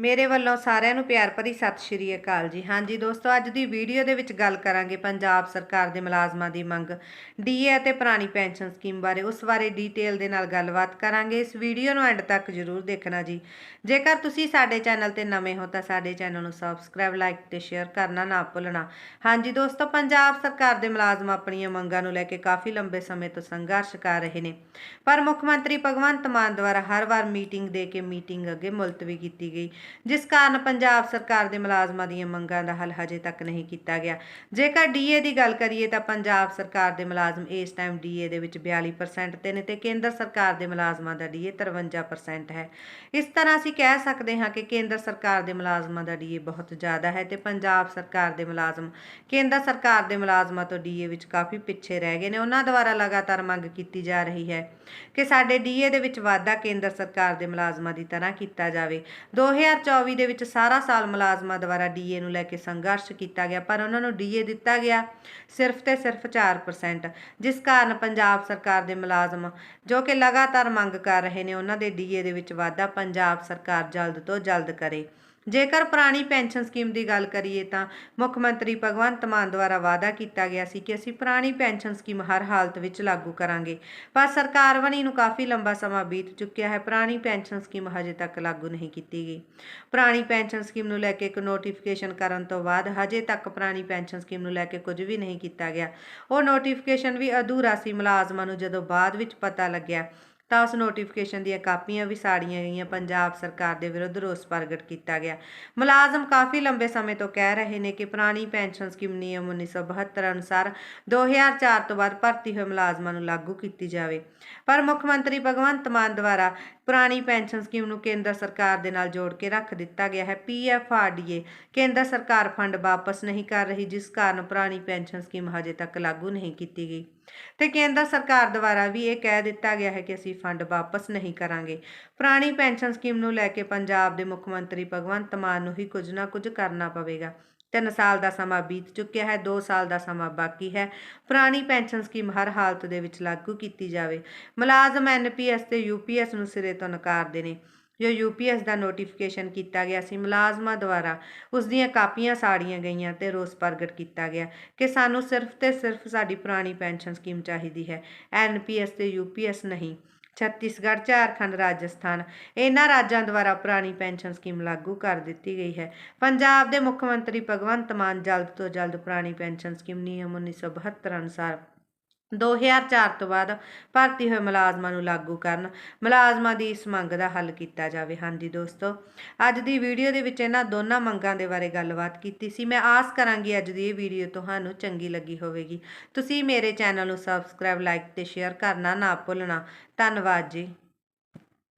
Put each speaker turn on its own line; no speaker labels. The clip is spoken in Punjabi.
ਮੇਰੇ ਵੱਲੋਂ ਸਾਰਿਆਂ ਨੂੰ ਪਿਆਰ ਭਰੀ ਸਤਿ ਸ਼੍ਰੀ ਅਕਾਲ ਜੀ। ਹਾਂਜੀ ਦੋਸਤੋ, ਅੱਜ ਦੀ ਵੀਡੀਓ ਦੇ ਵਿੱਚ ਗੱਲ ਕਰਾਂਗੇ ਪੰਜਾਬ ਸਰਕਾਰ ਦੇ ਮੁਲਾਜ਼ਮਾਂ ਦੀ ਮੰਗ, ਡੀਏ ਅਤੇ ਪੁਰਾਣੀ ਪੈਨਸ਼ਨ ਸਕੀਮ ਬਾਰੇ। ਉਸ ਬਾਰੇ ਡੀਟੇਲ ਦੇ ਨਾਲ ਗੱਲਬਾਤ ਕਰਾਂਗੇ। ਇਸ ਵੀਡੀਓ ਨੂੰ ਐਂਡ ਤੱਕ ਜ਼ਰੂਰ ਦੇਖਣਾ ਜੀ। ਜੇਕਰ ਤੁਸੀਂ ਸਾਡੇ ਚੈਨਲ ਤੇ ਨਵੇਂ ਹੋ ਤਾਂ ਸਾਡੇ ਚੈਨਲ ਨੂੰ ਸਬਸਕ੍ਰਾਈਬ, ਲਾਈਕ ਤੇ ਸ਼ੇਅਰ ਕਰਨਾ ਨਾ ਭੁੱਲਣਾ। ਹਾਂਜੀ ਦੋਸਤੋ, ਪੰਜਾਬ ਸਰਕਾਰ ਦੇ ਮੁਲਾਜ਼ਮ ਆਪਣੀਆਂ ਮੰਗਾਂ ਨੂੰ ਲੈ ਕੇ ਕਾਫੀ ਲੰਬੇ ਸਮੇਂ ਤੋਂ ਸੰਘਰਸ਼ ਕਰ ਰਹੇ ਨੇ। ਪਰ ਮੁੱਖ ਮੰਤਰੀ ਭਗਵੰਤ ਮਾਨ ਦੁਆਰਾ ਹਰ ਵਾਰ ਮੀਟਿੰਗ ਦੇ ਕੇ ਮੀਟਿੰਗ ਅੱਗੇ ਮੁਲਤਵੀ ਕੀਤੀ ਗਈ। ਜਿਸ ਕਾਰਨ ਪੰਜਾਬ ਸਰਕਾਰ ਦੇ ਮੁਲਾਜ਼ਮਾਂ ਦੀਆਂ ਮੰਗਾਂ ਦਾ ਹੱਲ ਹਜੇ ਤੱਕ ਨਹੀਂ ਕੀਤਾ ਗਿਆ। ਜੇਕਰ ਡੀਏ ਦੀ ਗੱਲ ਕਰੀਏ ਤਾਂ ਪੰਜਾਬ ਸਰਕਾਰ ਦੇ ਮੁਲਾਜ਼ਮ ਇਸ ਟਾਈਮ ਡੀਏ ਦੇ ਵਿੱਚ 42% ਤੇ ਨੇ ਤੇ ਕੇਂਦਰ ਸਰਕਾਰ ਦੇ ਮੁਲਾਜ਼ਮਾਂ ਦਾ ਡੀਏ 53% ਹੈ। ਇਸ ਤਰ੍ਹਾਂ ਅਸੀਂ ਕਹਿ ਸਕਦੇ ਹਾਂ ਕਿ ਕੇਂਦਰ ਸਰਕਾਰ ਦੇ ਮੁਲਾਜ਼ਮਾਂ ਦਾ ਡੀਏ ਬਹੁਤ ਜ਼ਿਆਦਾ ਹੈ ਤੇ ਪੰਜਾਬ ਸਰਕਾਰ ਦੇ ਮੁਲਾਜ਼ਮ, ਕੇਂਦਰ ਸਰਕਾਰ ਦੇ ਮੁਲਾਜ਼ਮਾਂ ਤੋਂ ਡੀਏ ਵਿੱਚ ਕਾਫੀ ਪਿੱਛੇ ਰਹਿ ਗਏ ਨੇ। ਉਹਨਾਂ ਦੁਆਰਾ ਲਗਾਤਾਰ ਮੰਗ ਕੀਤੀ ਜਾ ਰਹੀ ਹੈ ਕਿ ਸਾਡੇ ਡੀਏ ਦੇ ਵਿੱਚ ਵਾਧਾ ਕੇਂਦਰ ਸਰਕਾਰ ਦੇ ਮੁਲਾਜ਼ਮਾਂ ਦੀ ਤਰ੍ਹਾਂ ਕੀਤਾ ਜਾਵੇ। 2024 ਦੇ ਵਿੱਚ ਸਾਰਾ ਸਾਲ ਮੁਲਾਜ਼ਮਾਂ ਦੁਆਰਾ ਡੀਏ ਨੂੰ ਲੈ ਕੇ ਸੰਘਰਸ਼ ਕੀਤਾ ਗਿਆ, ਪਰ ਉਹਨਾਂ ਨੂੰ ਡੀਏ ਦਿੱਤਾ ਗਿਆ ਸਿਰਫ ਤੇ ਸਿਰਫ 4% ਜਿਸ ਕਾਰਨ ਪੰਜਾਬ ਸਰਕਾਰ ਦੇ ਮੁਲਾਜ਼ਮ ਜੋ ਕਿ ਲਗਾਤਾਰ ਮੰਗ ਕਰ ਰਹੇ ਨੇ, ਉਹਨਾਂ ਦੇ ਡੀਏ ਦੇ ਵਿੱਚ ਵਾਧਾ ਪੰਜਾਬ ਸਰਕਾਰ ਜਲਦ ਤੋਂ ਜਲਦ ਕਰੇ। ਜੇਕਰ ਪੁਰਾਣੀ ਪੈਨਸ਼ਨ ਸਕੀਮ ਦੀ ਗੱਲ ਕਰੀਏ ਤਾਂ ਮੁੱਖ ਮੰਤਰੀ ਭਗਵੰਤ ਮਾਨ ਦੁਆਰਾ ਵਾਅਦਾ ਕੀਤਾ ਗਿਆ ਸੀ ਕਿ ਅਸੀਂ ਪੁਰਾਣੀ ਪੈਨਸ਼ਨ ਸਕੀਮ ਹਰ ਹਾਲਤ ਵਿੱਚ ਲਾਗੂ ਕਰਾਂਗੇ। ਪਰ ਸਰਕਾਰ ਬਣੀ ਨੂੰ ਕਾਫੀ ਲੰਬਾ ਸਮਾਂ ਬੀਤ ਚੁੱਕਿਆ ਹੈ। ਪੁਰਾਣੀ ਪੈਨਸ਼ਨ ਸਕੀਮ ਹਜੇ ਤੱਕ ਲਾਗੂ ਨਹੀਂ ਕੀਤੀ ਗਈ। ਪੁਰਾਣੀ ਪੈਨਸ਼ਨ ਸਕੀਮ ਨੂੰ ਲੈ ਕੇ ਇੱਕ ਨੋਟੀਫਿਕੇਸ਼ਨ ਕਰਨ ਤੋਂ ਬਾਅਦ ਹਜੇ ਤੱਕ ਪੁਰਾਣੀ ਪੈਨਸ਼ਨ ਸਕੀਮ ਨੂੰ ਲੈ ਕੇ ਕੁਝ ਵੀ ਨਹੀਂ ਕੀਤਾ ਗਿਆ। ਉਹ ਨੋਟੀਫਿਕੇਸ਼ਨ ਵੀ ਅਧੂਰਾ ਸੀ ਮੁਲਾਜ਼ਮਾਂ ਨੂੰ ਜਦੋਂ ਬਾਅਦ ਵਿੱਚ ਪਤਾ ਲੱਗਿਆ ਤਾਂ ਉਸ ਨੋਟੀਫਿਕੇਸ਼ਨ ਦੀਆਂ ਕਾਪੀਆਂ ਵੀ ਸਾੜੀਆਂ ਗਈਆਂ। ਪੰਜਾਬ ਸਰਕਾਰ ਦੇ ਵਿਰੁੱਧ ਰੋਸ ਪ੍ਰਗਟ ਕੀਤਾ ਗਿਆ। ਮੁਲਾਜ਼ਮ ਕਾਫੀ ਲੰਬੇ ਸਮੇਂ ਤੋਂ ਕਹਿ ਰਹੇ ਨੇ ਕਿ ਪੁਰਾਣੀ ਪੈਨਸ਼ਨ ਸਕੀਮ ਨਿਯਮ 1972 ਅਨੁਸਾਰ 2004 ਤੋਂ ਬਾਅਦ ਭਰਤੀ ਹੋਏ ਮੁਲਾਜ਼ਮਾਂ ਨੂੰ ਲਾਗੂ ਕੀਤੀ ਜਾਵੇ। ਪਰ ਮੁੱਖ ਮੰਤਰੀ ਭਗਵੰਤ ਮਾਨ ਦੁਆਰਾ ਪੁਰਾਣੀ ਪੈਨਸ਼ਨ ਸਕੀਮ ਨੂੰ ਕੇਂਦਰ ਸਰਕਾਰ ਦੇ ਨਾਲ ਜੋੜ ਕੇ ਰੱਖ ਦਿੱਤਾ ਗਿਆ ਹੈ। ਪੀਐਫਆਰਡੀਏ ਕੇਂਦਰ ਸਰਕਾਰ ਫੰਡ ਵਾਪਸ ਨਹੀਂ ਕਰ ਰਹੀ, ਜਿਸ ਕਾਰਨ ਪੁਰਾਣੀ ਪੈਨਸ਼ਨ ਸਕੀਮ ਹਜੇ ਤੱਕ ਲਾਗੂ ਨਹੀਂ ਕੀਤੀ ਗਈ। ਤੇ ਕੇਂਦਰ ਸਰਕਾਰ ਦੁਆਰਾ ਵੀ ਇਹ ਕਹਿ ਦਿੱਤਾ ਗਿਆ ਹੈ ਕਿ ਅਸੀਂ ਫੰਡ ਵਾਪਸ ਨਹੀਂ ਕਰਾਂਗੇ। ਪੁਰਾਣੀ ਪੈਨਸ਼ਨ ਸਕੀਮ ਨੂੰ ਲੈ ਕੇ ਪੰਜਾਬ ਦੇ ਮੁੱਖ ਮੰਤਰੀ ਭਗਵੰਤ ਮਾਨ ਨੂੰ ਹੀ ਕੁਝ ਨਾ ਕੁਝ ਕਰਨਾ ਪਵੇਗਾ। ਤਿੰਨ ਸਾਲ ਦਾ ਸਮਾਂ ਬੀਤ ਚੁੱਕਿਆ ਹੈ 2 ਸਾਲ ਦਾ ਸਮਾਂ ਬਾਕੀ ਹੈ। ਪੁਰਾਣੀ ਪੈਨਸ਼ਨ ਸਕੀਮ ਹਰ ਹਾਲਤ ਦੇ ਵਿੱਚ ਲਾਗੂ ਕੀਤੀ ਜਾਵੇ। ਮੁਲਾਜ਼ਮ ਐਨਪੀਐਸ ਤੇ ਯੂਪੀਐਸ ਨੂੰ ਸਿਰੇ ਤੋਂ ਨਕਾਰਦੇ ਨੇ। ਜੋ ਯੂਪੀਐਸ ਦਾ ਨੋਟੀਫਿਕੇਸ਼ਨ ਕੀਤਾ ਗਿਆ ਸੀ, ਮੁਲਾਜ਼ਮਾਂ ਦੁਆਰਾ ਉਸ ਦੀਆਂ ਕਾਪੀਆਂ ਸਾੜੀਆਂ ਗਈਆਂ ਤੇ ਰੋਸ ਪ੍ਰਗਟ ਕੀਤਾ ਗਿਆ ਕਿ ਸਾਨੂੰ ਸਿਰਫ ਤੇ ਸਿਰਫ ਸਾਡੀ ਪੁਰਾਣੀ ਪੈਨਸ਼ਨ ਸਕੀਮ ਚਾਹੀਦੀ ਹੈ। ਐਨਪੀਐਸ ਤੇ ਯੂਪੀਐਸ ਨਹੀਂ। ਛੱਤੀਸਗੜ੍ਹ, ਝਾਰਖੰਡ, ਰਾਜਸਥਾਨ। ਇਹਨਾਂ ਰਾਜਾਂ ਦੁਆਰਾ ਪੁਰਾਣੀ ਪੈਨਸ਼ਨ ਸਕੀਮ ਲਾਗੂ ਕਰ ਦਿੱਤੀ ਗਈ ਹੈ। ਪੰਜਾਬ ਦੇ ਮੁੱਖ ਮੰਤਰੀ ਭਗਵੰਤ ਮਾਨ ਜਲਦ ਤੋਂ ਜਲਦ ਪੁਰਾਣੀ ਪੈਨਸ਼ਨ ਸਕੀਮ ਨਿਯਮ 1972 ਅਨੁਸਾਰ 2004 ਤੋਂ ਬਾਅਦ ਭਰਤੀ ਹੋਏ ਮੁਲਾਜ਼ਮਾਂ ਨੂੰ ਲਾਗੂ ਕਰਨ, ਮੁਲਾਜ਼ਮਾਂ ਦੀ ਇਸ ਮੰਗ ਦਾ ਹੱਲ ਕੀਤਾ ਜਾਵੇ। ਹਾਂਜੀ ਦੋਸਤੋ, ਅੱਜ ਦੀ ਵੀਡੀਓ ਦੇ ਵਿੱਚ ਇਹਨਾਂ ਦੋਨਾਂ ਮੰਗਾਂ ਦੇ ਬਾਰੇ ਗੱਲਬਾਤ ਕੀਤੀ ਸੀ। ਮੈਂ ਆਸ ਕਰਾਂਗੀ ਅੱਜ ਦੀ ਇਹ ਵੀਡੀਓ ਤੁਹਾਨੂੰ ਚੰਗੀ ਲੱਗੀ ਹੋਵੇਗੀ। ਤੁਸੀਂ ਮੇਰੇ ਚੈਨਲ ਨੂੰ ਸਬਸਕ੍ਰਾਈਬ, ਲਾਈਕ ਤੇ ਸ਼ੇਅਰ ਕਰਨਾ ਨਾ ਭੁੱਲਣਾ। ਧੰਨਵਾਦ ਜੀ।